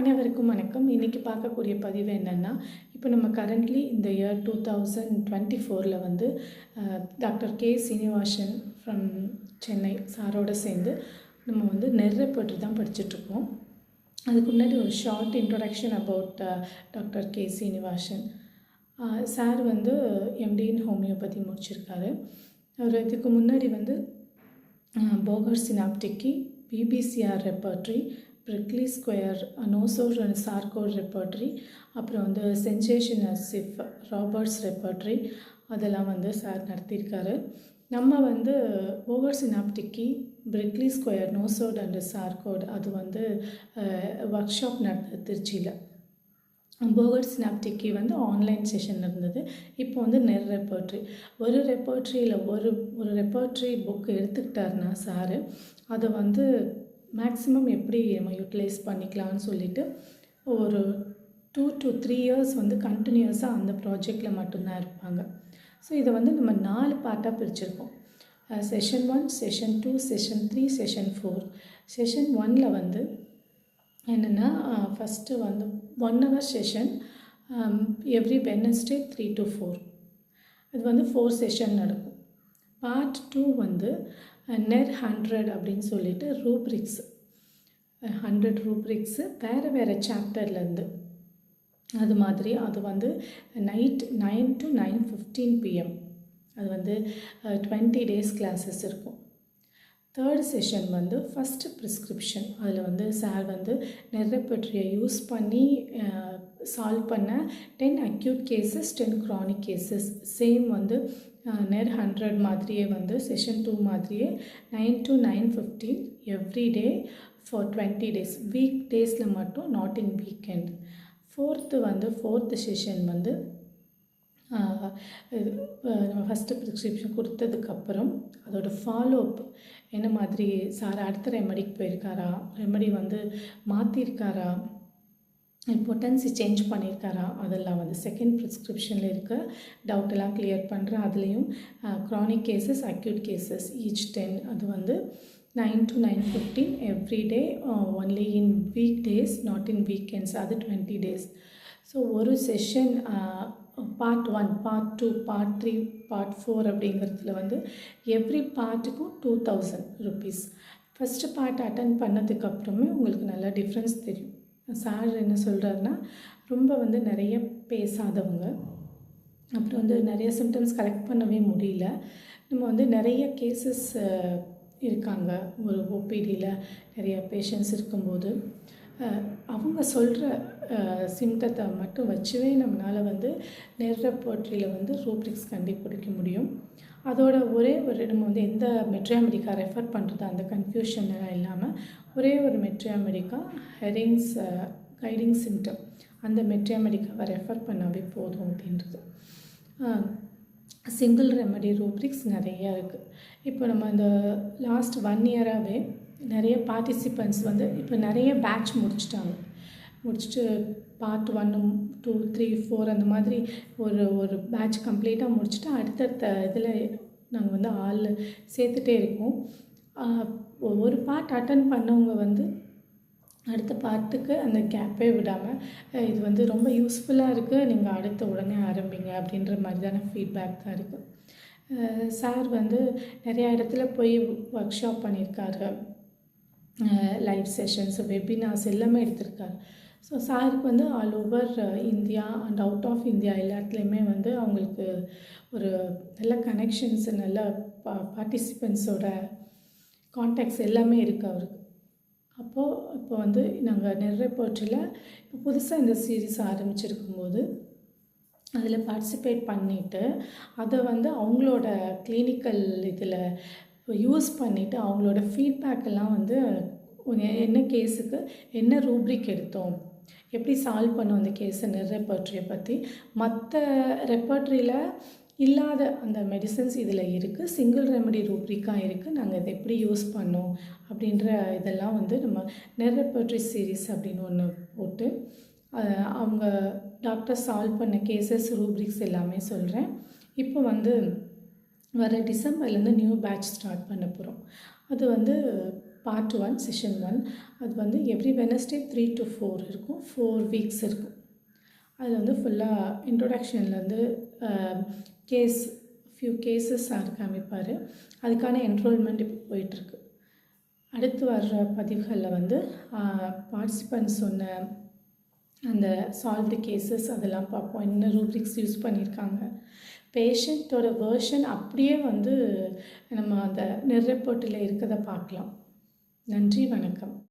அனைவருக்கும் வணக்கம். இன்றைக்கி பார்க்கக்கூடிய பதிவு என்னென்னா இப்போ நம்ம கரண்ட்லி இந்த இயர் டூ தௌசண்ட் டுவெண்ட்டி ஃபோரில் வந்து doctor K Srinivasan from Chennai சாரோட சேர்ந்து நம்ம வந்து நெர்ரை பற்றி தான் படிச்சுட்ருக்கோம் அதுக்கு முன்னாடி ஒரு short introduction about doctor K Srinivasan. Sir வந்து எம்டி இன் ஹோமியோபதி முடிச்சிருக்காரு. அவர் இதுக்கு முன்னாடி வந்து Boger synoptic key BBCR repertory prickly square nosode and sarcode repertory அப்புறம் வந்து சென்சேஷன் சிஃப் ராபர்ட்ஸ் ரெப்பர்ட்ரி அதெல்லாம் வந்து சார் நடத்தியிருக்காரு. நம்ம வந்து over synoptic key prickly square nosode and sarcode அது வந்து ஒர்க் ஷாப் நடந்தது திருச்சியில். போகர் சினாப்டிக்கு வந்து ஆன்லைன் செஷன் இருந்தது இப்போ வந்து நெர் ரெப்பர்ட்ரி ஒரு ரெப்பர்ட்ரியில் ஒரு ஒரு ரெப்பர்ட்ரி புக் எடுத்துக்கிட்டாருன்னா சாரு அதை வந்து மேக்ஸிமம் எப்படி நம்ம யூட்டிலைஸ் பண்ணிக்கலாம்னு சொல்லிட்டு ஒரு டூ டு த்ரீ இயர்ஸ் வந்து கண்டினியூஸாக அந்த ப்ராஜெக்டில் மட்டும்தான் இருப்பாங்க. ஸோ இதை வந்து நம்ம நாலு பார்ட்டாக பிரிச்சிருக்கோம். Session one session two session three session four session ஒனில் வந்து என்னென்னா ஃபஸ்ட்டு வந்து one hour session every Wednesday three to four இது வந்து ஃபோர் செஷன் நடக்கும். பார்ட் டூ வந்து நெர் ஹண்ட்ரட் அப்படின்னு சொல்லிட்டு ரூப்ரிக்ஸ் ஹண்ட்ரட் ரூப்ரிக்ஸு வேறு வேறு சாப்டர்லேருந்து அது மாதிரி அது வந்து night nine to nine fifteen PM அது வந்து டுவெண்ட்டி டேஸ் கிளாஸஸ் இருக்கும். தேர்ட் செஷன் வந்து ஃபஸ்ட்டு ப்ரிஸ்கிரிப்ஷன் அதில் வந்து சார் வந்து நெர்ரப்பற்றியை யூஸ் பண்ணி சால்வ் பண்ண ten acute cases ten chronic cases same வந்து நேர் ஹண்ட்ரட் மாதிரியே வந்து செஷன் டூ மாதிரியே nine to nine fifteen every day for twenty days week டேஸில் மட்டும் நாட் இன் வீக்கெண்ட் ஃபோர்த்து வந்து ஃபோர்த்து செஷன் வந்து நம்ம ஃபஸ்ட்டு ப்ரிஸ்கிரிப்ஷன் கொடுத்ததுக்கப்புறம் அதோடய ஃபாலோ அப் என்ன மாதிரி சார் அடுத்த ரெமடிக்கு போயிருக்காரா? ரெமடி வந்து மாற்றிருக்காரா பொட்டன்சி சேஞ்ச் பண்ணியிருக்காரா? அதெல்லாம் வந்து செகண்ட் ப்ரிஸ்கிரிப்ஷனில் இருக்க. டவுட்டெல்லாம் கிளியர் பண்ணுறேன் அதுலேயும் chronic cases acute cases each ten அது வந்து nine to nine fifteen every day only in week days not in weekends அது டுவெண்ட்டி டேஸ் ஸோ ஒரு session part one part two part three part four அப்படிங்கிறதுல வந்து every பார்ட்டுக்கும் two thousand rupees first part attend பண்ணதுக்கப்புறமே உங்களுக்கு நல்லா difference தெரியும். Sir என்ன சொல்கிறாருன்னா ரொம்ப வந்து நிறைய பேசாதவங்க. அப்புறம் வந்து நிறைய சிம்டம்ஸ் கலெக்ட் பண்ணவே முடியல. நம்ம வந்து நிறைய கேசஸ் இருக்காங்க. ஒரு ஓபிடியில் நிறைய பேஷண்ட்ஸ் இருக்கும்போது. அவங்க சொல்கிற சிம்டத்தை மட்டும் வச்சுவே நம்மளால் வந்து நெர்ற போற்றியில் வந்து ரூப்ரிக்ஸ் கண்டுபிடிக்க முடியும். அதோட ஒரே ஒரு நம்ம வந்து எந்த மெட்ரியாமெடிக்கா ரெஃபர் பண்ணுறது அந்த கன்ஃபியூஷன்லாம் இல்லாமல் ஒரே ஒரு மெட்ரியாமெடிக்கா ஹெரிங்ஸ் கைடிங் சிம்டம் அந்த மெட்ரியாமெடிக்காவை ரெஃபர் பண்ணாவே போதும் அப்படின்றது. சிங்கிள் ரெமடி ரூப்ரிக்ஸ் நிறையா இருக்குது இப்போ நம்ம அந்த லாஸ்ட் ஒன் இயராகவே நிறைய பார்ட்டிசிபெண்ட்ஸ் வந்து இப்போ நிறைய பேட்ச் முடிச்சிட்டாங்க. முடிச்சுட்டு part one two three four அந்த மாதிரி ஒரு ஒரு பேட்ச் கம்ப்ளீட்டாக முடிச்சுட்டு அடுத்தடுத்த இதில் நாங்கள் வந்து ஆள் சேர்த்துட்டே இருக்கோம். ஒரு பார்ட் அட்டன் பண்ணவங்க வந்து அடுத்த பார்ட்டுக்கு அந்த கேப்பே விடாமல் இது வந்து ரொம்ப யூஸ்ஃபுல்லாக இருக்குது நீங்கள் அடுத்த உடனே ஆரம்பிங்க அப்படின்ற மாதிரியான ஃபீட்பேக் தான் இருக்குது சார் வந்து நிறையா இடத்துல போய் ஒர்க் ஷாப் பண்ணியிருக்காரு. லைவ் செஷன்ஸ் வெபினார்ஸ் எல்லாமே எடுத்திருக்காரு ஸோ சாருக்கு வந்து all over India and out of India எல்லாத்துலேயுமே வந்து அவங்களுக்கு ஒரு நல்ல கனெக்ஷன்ஸ் நல்ல பா பார்ட்டிசிபெண்ட்ஸோட கான்டாக்ட்ஸ் எல்லாமே இருக்குது அவருக்கு. அப்போது இப்போ வந்து நாங்கள் நிறைய போற்றில் இப்போ புதுசாக இந்த சீரீஸ் ஆரம்பிச்சிருக்கும்போது அதில் பார்ட்டிசிபேட் பண்ணிவிட்டு அதை வந்து அவங்களோட கிளினிக்கல் இதில் யூஸ் பண்ணிவிட்டு அவங்களோட ஃபீட்பேக் எல்லாம் வந்து என்ன கேஸுக்கு என்ன ரூப்ரிக் எடுத்தோம்? எப்படி சால்வ் பண்ணோம் அந்த கேஸை ரெப்பர்ட்ரியை பற்றி மற்ற ரெப்பர்ட்ரியில் இல்லாத அந்த மெடிசன்ஸ் இதில் இருக்குது சிங்கிள் ரெமடி ரூப்ரிக்காக இருக்குது நாங்கள் இதை எப்படி யூஸ் பண்ணோம்? அப்படின்ற இதெல்லாம் வந்து நம்ம நெர்ரெப்பர்ட்ரி சீரீஸ் அப்படின்னு ஒன்று போட்டு அவங்க டாக்டர் சால்வ் பண்ண கேசஸ் ரூப்ரிக்ஸ் எல்லாமே சொல்கிறேன் இப்போ வந்து வர டிசம்பர்லேருந்து நியூ பேட்ச் ஸ்டார்ட் பண்ண போகிறோம் அது வந்து பார்ட் ஒன் செஷன் ஒன் அது வந்து every Wednesday three to four இருக்கும். ஃபோர் வீக்ஸ் இருக்கும். அதில் வந்து ஃபுல்லாக இன்ட்ரொடக்ஷன்லேருந்து கேஸ் ஃபியூ கேசஸ் சார் காமிப்பார் அதுக்கான என்ரோல்மெண்ட் இப்போ போயிட்டுருக்கு. அடுத்து வர்ற பதிவுகளில் வந்து பார்ட்டிசிபெண்ட்ஸ் சொன்ன அந்த சால்வ்டு கேசஸ் அதெல்லாம் பார்ப்போம். என்ன ரூப்ரிக்ஸ் யூஸ் பண்ணியிருக்காங்க. பேஷண்ட்டோட வேர்ஷன் அப்படியே வந்து நம்ம அந்த நெல் ரிப்போர்ட்டில் இருக்கிறத பார்க்கலாம். நன்றி வணக்கம்.